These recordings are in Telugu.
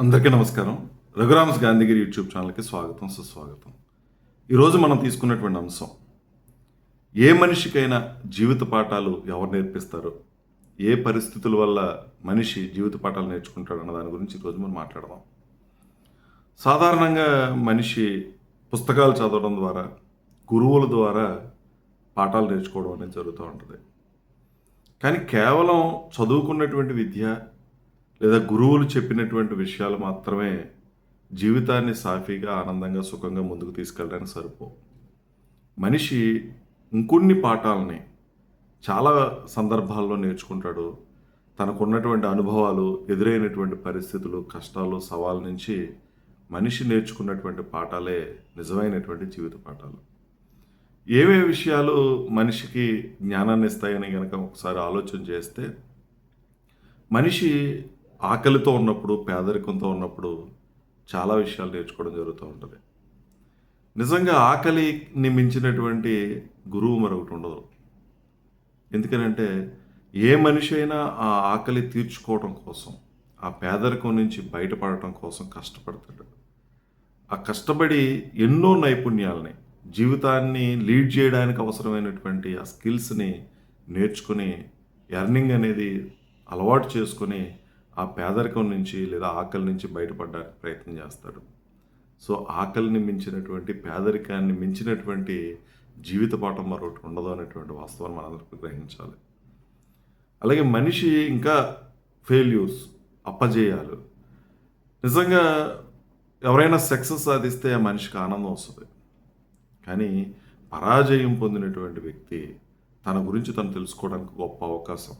అందరికీ నమస్కారం. రఘురామస్ గాంధీగిరి యూట్యూబ్ ఛానల్కి స్వాగతం సుస్వాగతం. ఈరోజు మనం తీసుకున్నటువంటి అంశం ఏ మనిషికైనా జీవిత పాఠాలు ఎవరు నేర్పిస్తారు? ఏ పరిస్థితుల వల్ల మనిషి జీవిత పాఠాలు నేర్చుకుంటాడు అన్న దాని గురించి ఈరోజు మనం మాట్లాడదాం. సాధారణంగా మనిషి పుస్తకాలు చదవడం ద్వారా గురువుల ద్వారా పాఠాలు నేర్చుకోవడం అనేది జరుగుతూ ఉంటుంది. కానీ కేవలం చదువుకున్నటువంటి విద్య లేదా గురువులు చెప్పినటువంటి విషయాలు మాత్రమే జీవితాన్ని సాఫీగా ఆనందంగా సుఖంగా ముందుకు తీసుకెళ్ళడానికి సరిపో మనిషి ఇంకొన్ని పాఠాలని చాలా సందర్భాల్లో నేర్చుకుంటాడు. తనకున్నటువంటి అనుభవాలు ఎదురైనటువంటి పరిస్థితులు కష్టాలు సవాల్ నుంచి మనిషి నేర్చుకున్నటువంటి పాఠాలే నిజమైనటువంటి జీవిత పాఠాలు. ఏవే విషయాలు మనిషికి జ్ఞానాన్ని ఇస్తాయని కనుక ఒకసారి ఆలోచన చేస్తే మనిషి ఆకలితో ఉన్నప్పుడు పేదరికంతో ఉన్నప్పుడు చాలా విషయాలు నేర్చుకోవడం జరుగుతూ ఉంటుంది. నిజంగా ఆకలిని మించినటువంటి గురువు మరొకటి ఉండదు. ఎందుకనంటే ఏ మనిషి అయినా ఆ ఆకలి తీర్చుకోవడం కోసం ఆ పేదరికం నుంచి బయటపడటం కోసం కష్టపడతాడు. ఆ కష్టపడి ఎన్నో నైపుణ్యాలని జీవితాన్ని లీడ్ చేయడానికి అవసరమైనటువంటి ఆ స్కిల్స్ని నేర్చుకుని ఎర్నింగ్ అనేది అలవాటు చేసుకుని ఆ పేదరికం నుంచి లేదా ఆకలి నుంచి బయటపడడానికి ప్రయత్నం చేస్తాడు. సో ఆకలిని మించినటువంటి పేదరికాన్ని మించినటువంటి జీవిత పాఠం మరొకటి ఉండదు అనేటువంటి వాస్తవాన్ని మనందరికీ గ్రహించాలి. అలాగే మనిషి ఇంకా ఫెయిల్యూర్స్ అప్పజేయాలు నిజంగా ఎవరైనా సక్సెస్ సాధిస్తే ఆ మనిషికి ఆనందం వస్తుంది. కానీ పరాజయం పొందినటువంటి వ్యక్తి తన గురించి తను తెలుసుకోవడానికి గొప్ప అవకాశం.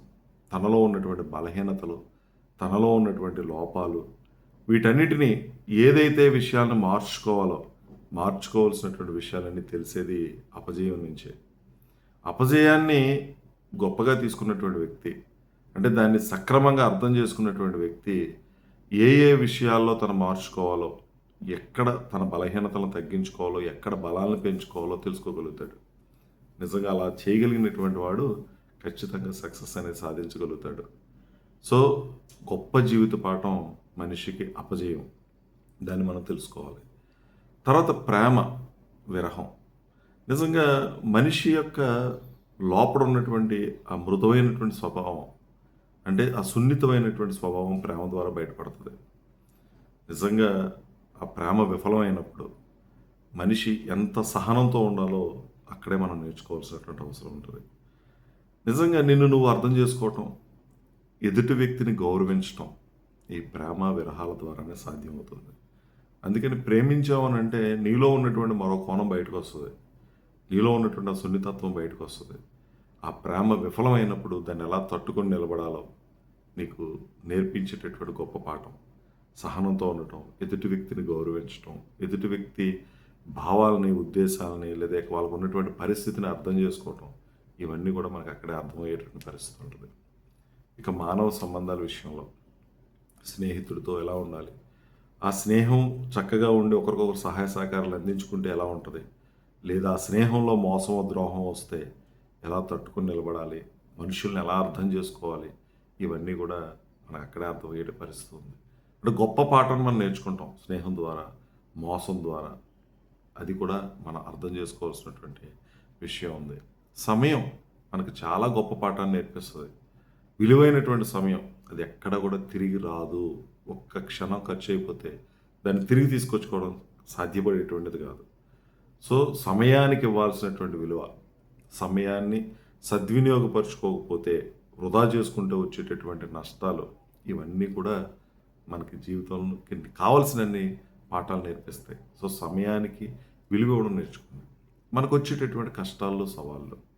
తనలో ఉన్నటువంటి బలహీనతలు తనలో ఉన్నటువంటి లోపాలు వీటన్నిటినీ ఏదైతే విషయాలను మార్చుకోవాలో మార్చుకోవాల్సినటువంటి విషయాలన్నీ తెలిసేది అపజయం నుంచే. అపజయాన్ని గొప్పగా తీసుకున్నటువంటి వ్యక్తి అంటే దాన్ని సక్రమంగా అర్థం చేసుకున్నటువంటి వ్యక్తి ఏ ఏ విషయాల్లో తను మార్చుకోవాలో ఎక్కడ తన బలహీనతలను తగ్గించుకోవాలో ఎక్కడ బలాలను పెంచుకోవాలో తెలుసుకోగలుగుతాడు. నిజంగా అలా చేయగలిగినటువంటి వాడు ఖచ్చితంగా సక్సెస్ అనేది సాధించగలుగుతాడు. సో గొప్ప జీవిత పాఠం మనిషికి అపజయం. దాన్ని మనం తెలుసుకోవాలి. తర్వాత ప్రేమ విరహం. నిజంగా మనిషి యొక్క లోపల ఉన్నటువంటి ఆ మృదువైనటువంటి స్వభావం అంటే ఆ సున్నితమైనటువంటి స్వభావం ప్రేమ ద్వారా బయటపడుతుంది. నిజంగా ఆ ప్రేమ విఫలమైనప్పుడు మనిషి ఎంత సహనంతో ఉండాలో అక్కడే మనం నేర్చుకోవాల్సినటువంటి అవసరం ఉంటుంది. నిజంగా నిన్ను నువ్వు అర్థం చేసుకోవటం ఎదుటి వ్యక్తిని గౌరవించటం ఈ ప్రేమ విరహాల ద్వారానే సాధ్యమవుతుంది. అందుకని ప్రేమించావనంటే నీలో ఉన్నటువంటి మరో కోణం బయటకు వస్తుంది నీలో ఉన్నటువంటి ఆ సున్నితత్వం బయటకు వస్తుంది ఆ ప్రేమ విఫలమైనప్పుడు దాన్ని ఎలా తట్టుకొని నిలబడాలో నీకు నేర్పించేటటువంటి గొప్ప పాఠం. సహనంతో ఉండటం ఎదుటి వ్యక్తిని గౌరవించటం ఎదుటి వ్యక్తి భావాలని ఉద్దేశాలని లేదా వాళ్ళకు ఉన్నటువంటి పరిస్థితిని అర్థం చేసుకోవటం ఇవన్నీ కూడా మనకు అక్కడే అర్థమయ్యేటువంటి పరిస్థితి ఉంటుంది. ఇక మానవ సంబంధాల విషయంలో స్నేహితుడితో ఎలా ఉండాలి? ఆ స్నేహం చక్కగా ఉండి ఒకరికొకరు సహాయ సహకారాలు అందించుకుంటే ఎలా ఉంటుంది? లేదా ఆ స్నేహంలో మోసం ద్రోహం వస్తే ఎలా తట్టుకొని నిలబడాలి? మనుషుల్ని ఎలా అర్థం చేసుకోవాలి? ఇవన్నీ కూడా మనకు అక్కడే అర్థమయ్యే పరిస్థితి ఉంది. అంటే గొప్ప పాఠం మనం నేర్చుకుంటాం స్నేహం ద్వారా మోసం ద్వారా. అది కూడా మనం అర్థం చేసుకోవాల్సినటువంటి విషయం ఉంది. సమయం మనకు చాలా గొప్ప పాఠాన్ని నేర్పిస్తుంది. విలువైనటువంటి సమయం. అది ఎక్కడ కూడా తిరిగి రాదు. ఒక్క క్షణం ఖర్చు అయిపోతే దాన్ని తిరిగి తీసుకొచ్చుకోవడం సాధ్యపడేటువంటిది కాదు. సో సమయానికి ఇవ్వాల్సినటువంటి విలువ సమయాన్ని సద్వినియోగపరచుకోకపోతే వృధా చేసుకుంటూ వచ్చేటటువంటి నష్టాలు ఇవన్నీ కూడా మనకి జీవితంలోకి కావాల్సినన్ని పాఠాలు నేర్పిస్తాయి. సో సమయానికి విలువ ఇవ్వడం నేర్చుకుంది. మనకు వచ్చేటటువంటి కష్టాల్లో సవాళ్ళు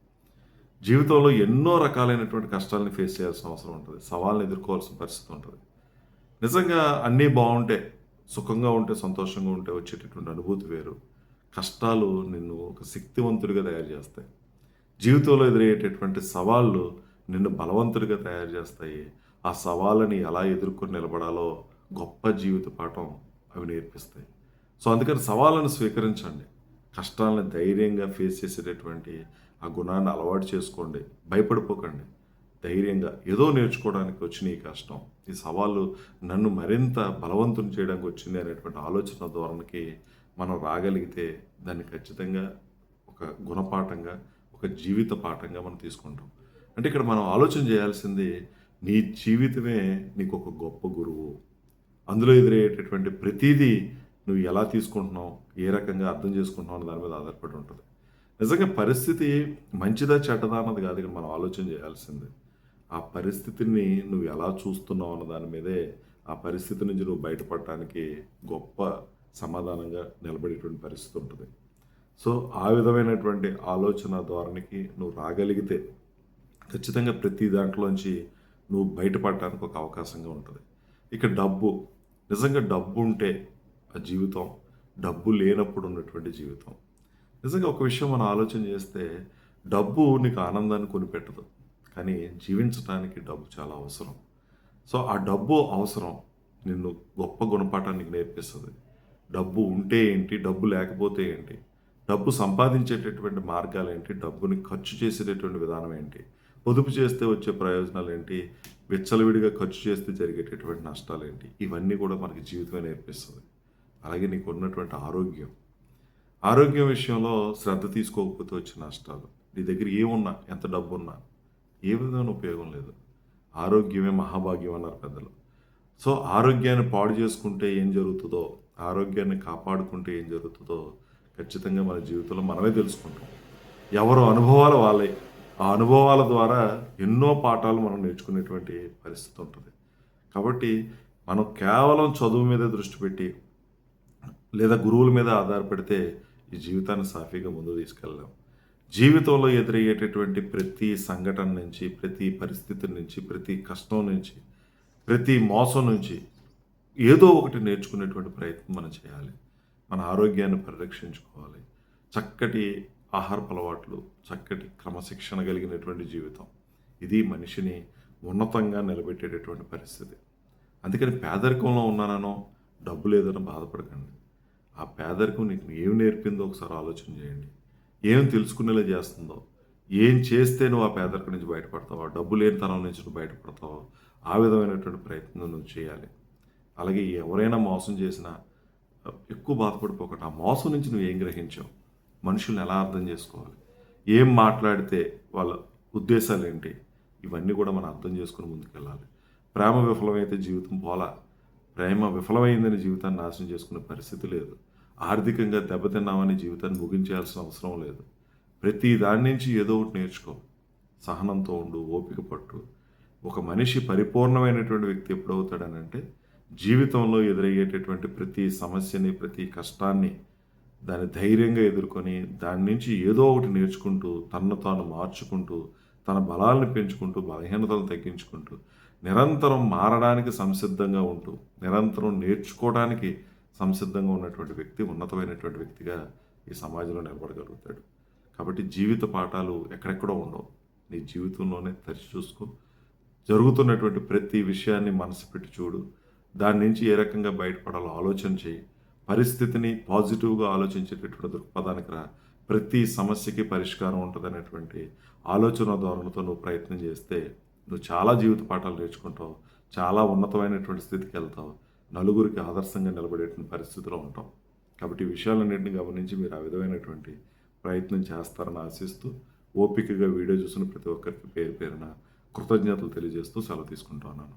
జీవితంలో ఎన్నో రకాలైనటువంటి కష్టాలను ఫేస్ చేయాల్సిన అవసరం ఉంటుంది. సవాళ్ళని ఎదుర్కోవాల్సిన పరిస్థితి ఉంటుంది. నిజంగా అన్నీ బాగుంటే సుఖంగా ఉంటే సంతోషంగా ఉంటే వచ్చేటటువంటి అనుభూతి వేరు. కష్టాలు నిన్ను ఒక శక్తివంతుడిగా తయారు చేస్తాయి. జీవితంలో ఎదురయ్యేటటువంటి సవాళ్ళు నిన్ను బలవంతుడిగా తయారు చేస్తాయి. ఆ సవాళ్ళని ఎలా ఎదుర్కొని నిలబడాలో గొప్ప జీవిత పాఠం అవి నేర్పిస్తాయి. సో అందుకని సవాళ్ళను స్వీకరించండి. కష్టాలను ధైర్యంగా ఫేస్ చేసేటటువంటి ఆ గుణాన్ని అలవాటు చేసుకోండి. భయపడిపోకండి. ధైర్యంగా ఏదో నేర్చుకోవడానికి వచ్చిన ఈ కష్టం. ఈ సవాళ్ళు నన్ను మరింత బలవంతం చేయడానికి వచ్చింది అనేటువంటి ఆలోచన ధోరణికి మనం రాగలిగితే దాన్ని ఖచ్చితంగా ఒక గుణపాఠంగా ఒక జీవిత పాఠంగా మనం తీసుకుంటాం. అంటే ఇక్కడ మనం ఆలోచన చేయాల్సింది నీ జీవితమే నీకు ఒక గొప్ప గురువు. అందులో ఎదురయ్యేటటువంటి ప్రతిదీ నువ్వు ఎలా తీసుకుంటున్నావు? ఏ రకంగా అర్థం చేసుకుంటున్నావు అన్న దాని మీద ఆధారపడి ఉంటుంది. నిజంగా పరిస్థితి మంచిదా చెడ్డదా అన్నది కాదు ఇక్కడ మనం ఆలోచన చేయాల్సింది. ఆ పరిస్థితిని నువ్వు ఎలా చూస్తున్నావు అన్న దాని మీదే ఆ పరిస్థితి నుంచి నువ్వు బయటపడటానికి గొప్ప సమాధానంగా నిలబడేటువంటి పరిస్థితి ఉంటుంది. సో ఆ విధమైనటువంటి ఆలోచన ధోరణికి నువ్వు రాగలిగితే ఖచ్చితంగా ప్రతి దాంట్లోంచి నువ్వు బయటపడటానికి ఒక అవకాశంగా ఉంటుంది. ఇక డబ్బు. నిజంగా డబ్బు ఉంటే ఆ జీవితం డబ్బు లేనప్పుడు ఉన్నటువంటి జీవితం. నిజంగా ఒక విషయం మనం ఆలోచన చేస్తే డబ్బు నీకు ఆనందాన్ని కొనిపెట్టదు. కానీ జీవించడానికి డబ్బు చాలా అవసరం. సో ఆ డబ్బు అవసరం నిన్ను గొప్ప గుణపాఠానికి నేర్పిస్తుంది. డబ్బు ఉంటే ఏంటి? డబ్బు లేకపోతే ఏంటి? డబ్బు సంపాదించేటటువంటి మార్గాలు ఏంటి? డబ్బుని ఖర్చు చేసేటటువంటి విధానం ఏంటి? పొదుపు చేస్తే వచ్చే ప్రయోజనాలు ఏంటి? విచ్చలవిడిగా ఖర్చు చేస్తే జరిగేటటువంటి నష్టాలు ఏంటి? ఇవన్నీ కూడా మనకి జీవితమే నేర్పిస్తుంది. అలాగే నీకు ఉన్నటువంటి ఆరోగ్యం. ఆరోగ్యం విషయంలో శ్రద్ధ తీసుకోకపోతే వచ్చే నష్టాలు. నీ దగ్గర ఏమున్నా ఎంత డబ్బు ఉన్నా ఏ విధమైన ఉపయోగం లేదు. ఆరోగ్యమే మహాభాగ్యం అన్నారు పెద్దలు. సో ఆరోగ్యాన్ని పాడు చేసుకుంటే ఏం జరుగుతుందో ఆరోగ్యాన్ని కాపాడుకుంటే ఏం జరుగుతుందో ఖచ్చితంగా మన జీవితంలో మనమే తెలుసుకుంటాం. ఎవరు అనుభవాలు వాళ్ళే. ఆ అనుభవాల ద్వారా ఎన్నో పాఠాలు మనం నేర్చుకునేటువంటి పరిస్థితి ఉంటుంది. కాబట్టి మనం కేవలం చదువు మీద దృష్టి పెట్టి లేదా గురువుల మీద ఆధారపడితే ఈ జీవితాన్ని సాఫీగా ముందు తీసుకెళ్ళాం జీవితంలో ఎదురయ్యేటటువంటి ప్రతి సంఘటన నుంచి ప్రతి పరిస్థితి నుంచి ప్రతి కష్టం నుంచి ప్రతి మోసం నుంచి ఏదో ఒకటి నేర్చుకునేటువంటి ప్రయత్నం మనం చేయాలి. మన ఆరోగ్యాన్ని పరిరక్షించుకోవాలి. చక్కటి ఆహారపు అలవాట్లు చక్కటి క్రమశిక్షణ కలిగినటువంటి జీవితం. ఇది మనిషిని ఉన్నతంగా నిలబెట్టేటటువంటి పరిస్థితి. అందుకని పేదరికంలో ఉన్నానో డబ్బు లేదని బాధపడకండి. ఆ పేదరికం నీకు ఏం నేర్పిందో ఒకసారి ఆలోచన చేయండి. ఏం తెలుసుకునేలా చేస్తుందో? ఏం చేస్తే నువ్వు ఆ పేదరికం నుంచి బయటపడతావో డబ్బు లేని నుంచి నువ్వు బయటపడతావో ఆ విధమైనటువంటి ప్రయత్నం నువ్వు చేయాలి. అలాగే ఎవరైనా మోసం చేసినా ఎక్కువ బాధపడిపోకుండా ఆ మోసం నుంచి నువ్వు ఏం గ్రహించావు? మనుషుల్ని ఎలా అర్థం చేసుకోవాలి? ఏం మాట్లాడితే వాళ్ళ ఉద్దేశాలు ఏంటి ఇవన్నీ కూడా మనం అర్థం చేసుకుని ముందుకెళ్ళాలి. ప్రేమ విఫలమైతే జీవితం పోలా ప్రేమ విఫలమైందని జీవితాన్ని నాశనం చేసుకునే పరిస్థితి లేదు. ఆర్థికంగా దెబ్బతిన్నామని జీవితాన్ని ముగించాల్సిన అవసరం లేదు. ప్రతి దాని నుంచి ఏదో ఒకటి నేర్చుకో. సహనంతో ఉండు ఓపిక పట్టు. ఒక మనిషి పరిపూర్ణమైనటువంటి వ్యక్తి ఎప్పుడవుతాడనంటే జీవితంలో ఎదురయ్యేటటువంటి ప్రతి సమస్యని ప్రతి కష్టాన్ని దాన్ని ధైర్యంగా ఎదుర్కొని దాని నుంచి ఏదో ఒకటి నేర్చుకుంటూ తనను తాను మార్చుకుంటూ తన బలాలను పెంచుకుంటూ బలహీనతలను తగ్గించుకుంటూ నిరంతరం మారడానికి సంసిద్ధంగా ఉంటూ నిరంతరం నేర్చుకోవడానికి సంసిద్ధంగా ఉన్నటువంటి వ్యక్తి ఉన్నతమైనటువంటి వ్యక్తిగా ఈ సమాజంలో నిలబడగలుగుతాడు. కాబట్టి జీవిత పాఠాలు ఎక్కడెక్కడో ఉండవు. నీ జీవితంలోనే తరిచి చూసుకో. జరుగుతున్నటువంటి ప్రతి విషయాన్ని మనసు పెట్టి చూడు. దాని నుంచి ఏ రకంగా బయటపడాలో ఆలోచన చేయి. పరిస్థితిని పాజిటివ్గా ఆలోచించేటటువంటి దృక్పథానికి రా. ప్రతి సమస్యకి పరిష్కారం ఉంటుంది అనేటువంటి ఆలోచన ధోరణితో నువ్వు ప్రయత్నం చేస్తే నువ్వు చాలా జీవిత పాఠాలు నేర్చుకుంటావు చాలా ఉన్నతమైనటువంటి స్థితికి వెళ్తావు నలుగురికి ఆదర్శంగా నిలబడేటువంటి పరిస్థితిలో ఉంటాం కాబట్టి ఈ విషయాలన్నింటినీ గమనించి మీరు ఆ విధమైనటువంటి ప్రయత్నం చేస్తారని ఆశిస్తూ ఓపికగా వీడియో చూసిన ప్రతి ఒక్కరికి పేరు పేరున కృతజ్ఞతలు తెలియజేస్తూ సెలవు తీసుకుంటున్నాను